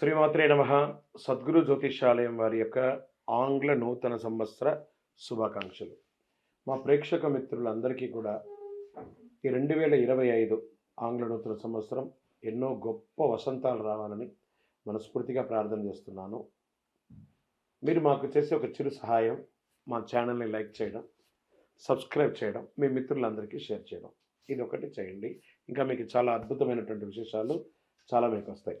శ్రీమాత్రే నమ. సద్గురు జ్యోతిషాలయం వారి యొక్క ఆంగ్ల నూతన సంవత్సర శుభాకాంక్షలు. మా ప్రేక్షక మిత్రులందరికీ కూడా ఈ రెండు వేల ఇరవై ఐదు ఆంగ్ల నూతన సంవత్సరం ఎన్నో గొప్ప వసంతాలు రావాలని మనస్ఫూర్తిగా ప్రార్థన చేస్తున్నాను. మీరు మాకు చేసే ఒక చిరు సహాయం మా ఛానల్ని లైక్ చేయడం సబ్స్క్రైబ్ చేయడం మీ మిత్రులందరికీ షేర్ చేయడం. ఇది ఒకటి చేయండి. ఇంకా మీకు చాలా అద్భుతమైనటువంటి విశేషాలు చాలా మీకు వస్తాయి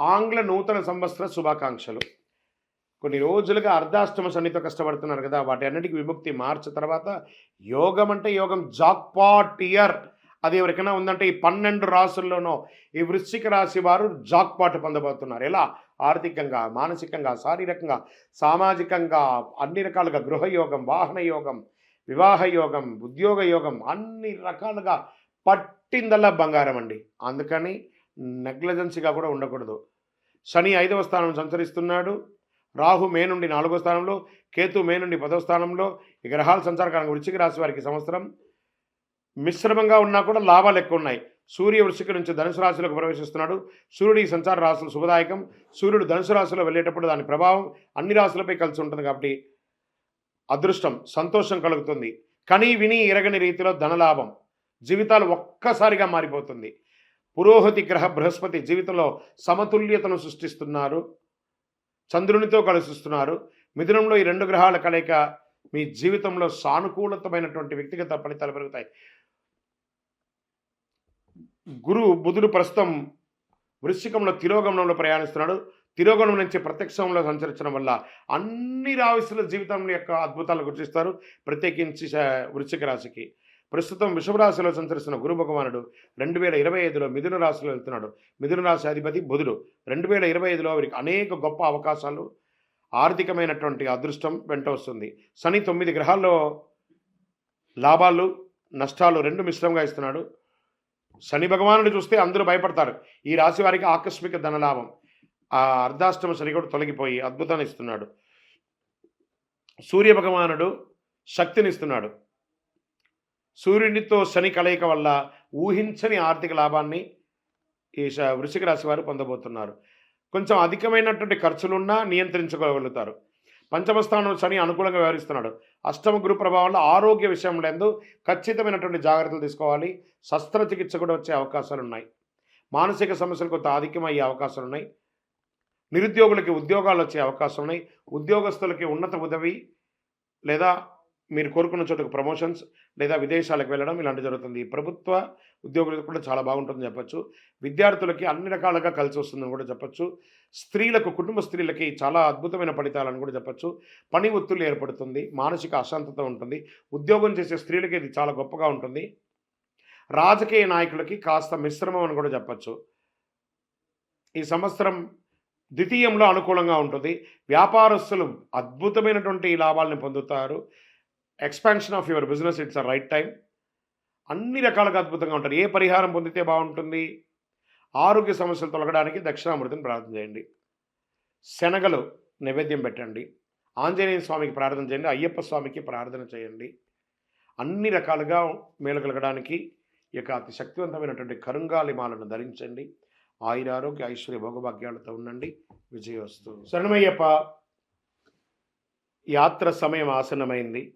ఆంగ్ల నూతన సంవత్సర శుభాకాంక్షలు. కొన్ని రోజులుగా అర్ధాష్టమ శనితో కష్టపడుతున్నారు కదా వాటి అన్నిటికీ విముక్తి మార్చి తర్వాత యోగం అంటే యోగం. Jackpot year. అది ఎవరికైనా ఉందంటే ఈ పన్నెండు రాసుల్లోనూ ఈ వృశ్చిక రాశి వారు జాక్పాట్ పొందబోతున్నారు. ఎలా? ఆర్థికంగా మానసికంగా శారీరకంగా సామాజికంగా అన్ని రకాలుగా గృహయోగం వాహన యోగం వివాహ యోగం ఉద్యోగ యోగం అన్ని రకాలుగా పట్టిందల్లా బంగారం అండి. అందుకని నెగ్లజెన్సీగా కూడా ఉండకూడదు. శని ఐదవ స్థానం సంచరిస్తున్నాడు. రాహు మే నుండి నాలుగో స్థానంలో కేతు మే నుండి పదవ స్థానంలో ఈ గ్రహాల సంచార కారణంగా వృశ్చిక రాశి వారికి సంవత్సరం. మిశ్రమంగా ఉన్నా కూడా లాభాలు ఎక్కువ ఉన్నాయి. సూర్య వృశ్చిక నుంచి ధనుసు రాశిలోకి ప్రవేశిస్తున్నాడు. సూర్యుడి ఈ సంచార రాశులు శుభదాయకం. సూర్యుడు ధనుసు రాశిలో వెళ్ళేటప్పుడు దాని ప్రభావం అన్ని రాశులపై కలిసి ఉంటుంది కాబట్టి అదృష్టం సంతోషం కలుగుతుంది. కని విని ఎరగని రీతిలో ధనలాభం. జీవితాలు ఒక్కసారిగా మారిపోతుంది. పురోహతి గ్రహ బృహస్పతి జీవితంలో సమతుల్యతను సృష్టిస్తున్నారు. చంద్రునితో కలుస్తున్నారు మిథునంలో ఈ రెండు గ్రహాల కలయిక మీ జీవితంలో సానుకూలతమైనటువంటి వ్యక్తిగత ఫలితాలు పెరుగుతాయి. గురు బుధుడు ప్రస్తుతం వృశ్చికంలో తిరోగమనంలో ప్రయాణిస్తున్నాడు. తిరోగమనం నుంచి ప్రత్యక్షంలో సంచరించడం వల్ల అన్ని రాశుల జీవితం యొక్క అద్భుతాలు గుర్తిస్తారు. ప్రత్యేకించి వృశ్చిక రాశికి. ప్రస్తుతం వృషభ రాశిలో సంచరిస్తున్న గురు భగవానుడు రెండు వేల ఇరవై ఐదులో మిథున రాశిలో వెళ్తున్నాడు. మిథున రాశి అధిపతి బుధుడు. రెండు వేల ఇరవై ఐదులో వారికి అనేక గొప్ప అవకాశాలు ఆర్థికమైనటువంటి అదృష్టం వెంట వస్తుంది. శని తొమ్మిది గ్రహాల్లో లాభాలు నష్టాలు రెండు మిశ్రమంగా ఇస్తున్నాడు. శని భగవానుడు చూస్తే అందరూ భయపడతారు. ఈ రాశి వారికి ఆకస్మిక ధనలాభం. ఆ అర్ధాష్టమ శని కూడా తొలగిపోయి అద్భుతాన్ని ఇస్తున్నాడు. సూర్య భగవానుడు శక్తిని ఇస్తున్నాడు. సూర్యునితో శని కలయిక వల్ల ఊహించని ఆర్థిక లాభాన్ని ఈ వృషిక రాశి వారు పొందబోతున్నారు. కొంచెం అధికమైనటువంటి ఖర్చులున్నా నియంత్రించుకోగలుగుతారు. పంచమ స్థానం శని అనుకూలంగా వ్యవహరిస్తున్నాడు. అష్టమ గురు ప్రభావంలో ఆరోగ్య విషయంలో ఎందు ఖచ్చితమైనటువంటి జాగ్రత్తలు తీసుకోవాలి. శస్త్రచికిత్స కూడా వచ్చే అవకాశాలు ఉన్నాయి మానసిక సమస్యలు కొంత అధికమయ్యే అవకాశాలు ఉన్నాయి నిరుద్యోగులకి ఉద్యోగాలు వచ్చే అవకాశం ఉన్నాయి ఉద్యోగస్తులకి ఉన్నత ఉదవి లేదా మీరు కోరుకున్న చోటకు ప్రమోషన్స్ లేదా విదేశాలకు వెళ్ళడం ఇలాంటి జరుగుతుంది. ప్రభుత్వ ఉద్యోగులకు కూడా చాలా బాగుంటుందని చెప్పచ్చు. విద్యార్థులకి అన్ని రకాలుగా కలిసి వస్తుందని కూడా చెప్పొచ్చు. స్త్రీలకు కుటుంబ స్త్రీలకి చాలా అద్భుతమైన ఫలితాలని కూడా చెప్పచ్చు. పని ఒత్తులు ఏర్పడుతుంది. మానసిక అశాంతత ఉంటుంది. ఉద్యోగం చేసే స్త్రీలకి ఇది చాలా గొప్పగా ఉంటుంది. రాజకీయ నాయకులకి కాస్త మిశ్రమం అని కూడా చెప్పచ్చు. ఈ సంవత్సరం ద్వితీయంలో అనుకూలంగా ఉంటుంది. వ్యాపారస్తులు అద్భుతమైనటువంటి లాభాలను పొందుతారు. Expansion of your business it's a right time అన్ని రకాలుగా అద్భుతంగా ఉంటారు. ఏ పరిహారం పొందితే బాగుంటుంది? ఆరోగ్య సమస్యలు తొలగడానికి దక్షిణామృతిని ప్రార్థన చేయండి. శనగలు నైవేద్యం పెట్టండి. ఆంజనేయ స్వామికి ప్రార్థన చేయండి. అయ్యప్ప స్వామికి ప్రార్థన చేయండి. అన్ని రకాలుగా మేలు కలగడానికి ఈ యొక్క అతి శక్తివంతమైనటువంటి కరుంగాలి మాలను ధరించండి. ఆయుర ఆరోగ్య ఐశ్వర్య భోగభాగ్యాలతో ఉండండి. విజయవస్తు. శరణమయ్యప్ప యాత్ర సమయం ఆసన్నమైంది.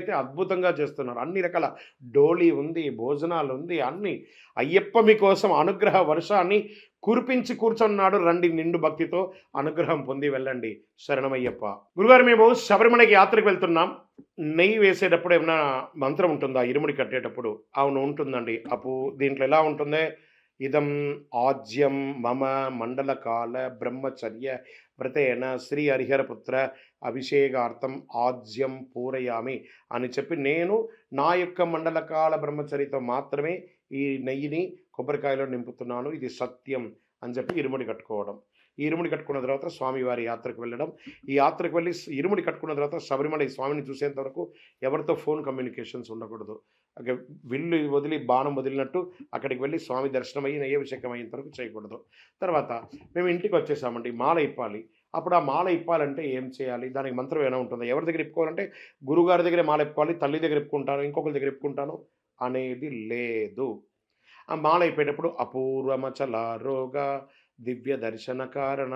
అయితే అద్భుతంగా చేస్తున్నారు. అన్ని రకాల డోలీ ఉంది భోజనాలు ఉంది అన్ని. అయ్యప్ప మీకోసం అనుగ్రహ వర్షాన్ని కురిపించి కూర్చున్నాడు. రండి నిండు భక్తితో అనుగ్రహం పొంది వెళ్ళండి. శరణమయ్యప్ప. గురుగారు మేము శబరిమలకి యాత్రకు వెళ్తున్నాం. నెయ్యి వేసేటప్పుడు ఏమైనా మంత్రం ఉంటుందా? ఇరుముడి కట్టేటప్పుడు. అవును ఉంటుందండి. అప్పు దీంట్లో ఎలా ఉంటుందే? ఇదం ఆజ్యం మమ మండలకాల బ్రహ్మచర్య వ్రతేన శ్రీ హరిహరపుత్ర అభిషేకార్థం ఆజ్యం పూరయామి అని చెప్పి నేను నా యొక్క మండలకాల బ్రహ్మచరితో మాత్రమే ఈ నెయ్యిని కొబ్బరికాయలో నింపుతున్నాను. ఇది సత్యం అని చెప్పి ఇరుముడి కట్టుకోవడం. ఈ ఇరుముడి కట్టుకున్న తర్వాత స్వామివారి యాత్రకు వెళ్ళడం. ఈ యాత్రకు వెళ్ళి ఇరుముడి కట్టుకున్న తర్వాత శబరిమల స్వామిని చూసేంత వరకు ఎవరితో ఫోన్ కమ్యూనికేషన్స్ ఉండకూడదు. విల్లు వదిలి బాణం వదిలినట్టు అక్కడికి వెళ్ళి స్వామి దర్శనం అయ్యి నైవేశకం అయ్యేంత వరకు చేయకూడదు. తర్వాత మేము ఇంటికి వచ్చేసామండి. మాల ఇప్పాలి అప్పుడు ఆ మాల ఇప్పాలంటే ఏం చేయాలి? దానికి మంత్రం ఏమైనా ఉంటుంది? ఎవరి దగ్గర ఇప్పుకోవాలంటే గురుగారి దగ్గరే మాల ఇప్పుకోవాలి తల్లి దగ్గర ఇప్పుకుంటాను ఇంకొకరి దగ్గర ఇప్పుకుంటాను అనేది లేదు. ఆ మాల అయిపోయేటప్పుడు అపూర్వమచల రోగ దివ్య దర్శన కారణ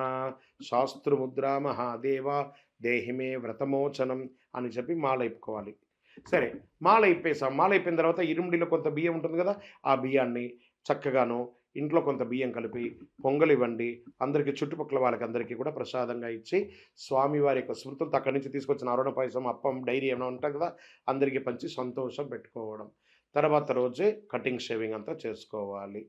శాస్త్రముద్ర మహాదేవ దేహిమే వ్రతమోచనం అని చెప్పి మాల ఇప్పుకోవాలి. సరే మాల ఇప్పేసాం. మాల అయిపోయిన తర్వాత ఇరుముడిలో కొంత బియ్యం ఉంటుంది కదా ఆ బియ్యాన్ని చక్కగాను ఇంట్లో కొంత బియ్యం కలిపి పొంగల్ ఇవ్వండి అందరికీ చుట్టుపక్కల వాళ్ళకి అందరికీ కూడా ప్రసాదంగా ఇచ్చి స్వామివారి యొక్క స్మృతులతో అక్కడి నుంచి తీసుకొచ్చిన అరుణ పాయసం అప్పం డైరీ ఏమైనా ఉంటాయి కదా అందరికీ పంచి సంతోషం పెట్టుకోవడం. తర్వాత రోజే కటింగ్ షేవింగ్ అంతా చేసుకోవాలి.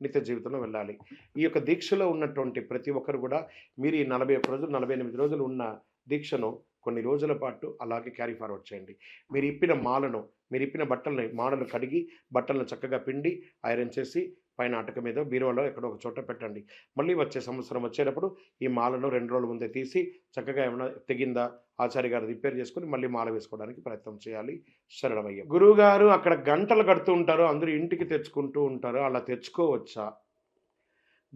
నిత్య జీవితంలో వెళ్ళాలి. ఈ యొక్క దీక్షలో ఉన్నటువంటి ప్రతి ఒక్కరు కూడా మీరు ఈ నలభై ఒక్క రోజులు నలభై ఎనిమిది రోజులు ఉన్న దీక్షను కొన్ని రోజుల పాటు అలాగే క్యారీ ఫార్వర్డ్ చేయండి. మీరు ఇప్పిన మాలను మీరు ఇప్పిన బట్టలను మాలను కడిగి బట్టలను చక్కగా పిండి ఐరన్ చేసి పైన అటక మీద బీరువాలో ఎక్కడో ఒక చోట పెట్టండి. మళ్ళీ వచ్చే సంవత్సరం వచ్చేటప్పుడు ఈ మాలను రెండు రోజుల ముందే తీసి చక్కగా ఏమైనా తెగిందా ఆచార్య గారు రిపేర్ చేసుకుని మళ్ళీ మాల వేసుకోవడానికి ప్రయత్నం చేయాలి. శరణమయ్య గురువు గారు అక్కడ గంటలు కడుతూ ఉంటారు అందరూ ఇంటికి తెచ్చుకుంటూ ఉంటారు అలా తెచ్చుకోవచ్చా?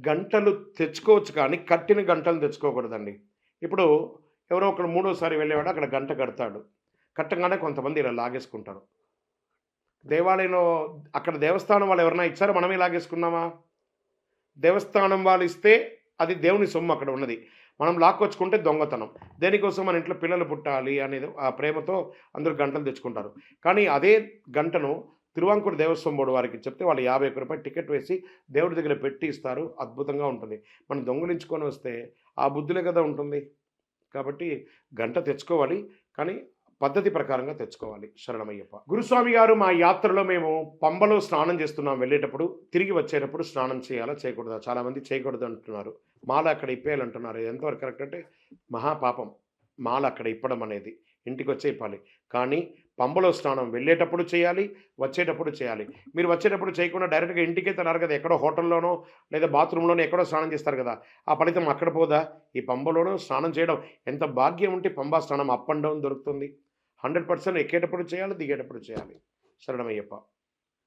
గంటలు తెచ్చుకోవచ్చు కానీ కట్టిన గంటలు తెచ్చుకోకూడదండి. ఇప్పుడు ఎవరో ఒకడు మూడోసారి వెళ్ళేవాడు అక్కడ గంట కడతాడు. కట్టంగానే కొంతమంది ఇలా లాగేసుకుంటారు. దేవాలయంలో అక్కడ దేవస్థానం వాళ్ళు ఎవరైనా ఇచ్చారో? మనమే లాగేసుకున్నామా దేవస్థానం వాళ్ళు ఇస్తే అది దేవుని సొమ్ము అక్కడ ఉన్నది. మనం లాక్కొచ్చుకుంటే దొంగతనం. దేనికోసం మన ఇంట్లో పిల్లలు పుట్టాలి అనేది ఆ ప్రేమతో అందరూ గంటలు తెచ్చుకుంటారు. కానీ అదే గంటను తిరువాంకూరు దేవస్వం బోర్డు వారికి చెప్తే వాళ్ళు యాభై ఒక్క రూపాయలు టికెట్ వేసి దేవుడి దగ్గర పెట్టి ఇస్తారు. అద్భుతంగా ఉంటుంది. మనం దొంగలించుకొని వస్తే ఆ బుద్ధులే కదా ఉంటుంది. కాబట్టి గంట తెచ్చుకోవాలి. కానీ పద్ధతి ప్రకారంగా తెచ్చుకోవాలి. శరణమయ్యప్ప. గురుస్వామి గారు మా యాత్రలో మేము పంబలో స్నానం చేస్తున్నాం. వెళ్ళేటప్పుడు తిరిగి వచ్చేటప్పుడు స్నానం చేయాలా చేయకూడదా? చాలామంది చేయకూడదు అంటున్నారు. మాల అక్కడ ఇప్పేయాలంటున్నారు. అంటున్నారు ఎంతవరకు కరెక్ట్ అంటే మహాపాపం. మాల అక్కడ ఇప్పడం అనేది. ఇంటికి వచ్చే ఇప్పాలి. కానీ పంబలో స్నానం వెళ్ళేటప్పుడు చేయాలి వచ్చేటప్పుడు చేయాలి. మీరు వచ్చేటప్పుడు చేయకుండా డైరెక్ట్గా ఇంటికే తినారు కదా? ఎక్కడో హోటల్లోనో లేదా బాత్రూంలోనో ఎక్కడో స్నానం చేస్తారు కదా? ఆ ఫలితం అక్కడ పోదా? ఈ పంబలోనో స్నానం చేయడం. ఎంత భాగ్యం ఉంటే పంబా స్నానం అప్ అండ్ డౌన్ దొరుకుతుంది. హండ్రెడ్ పర్సెంట్ ఎక్కేటప్పుడు చేయాలి దిగేటప్పుడు చేయాలి. శరణమయ్యప్ప.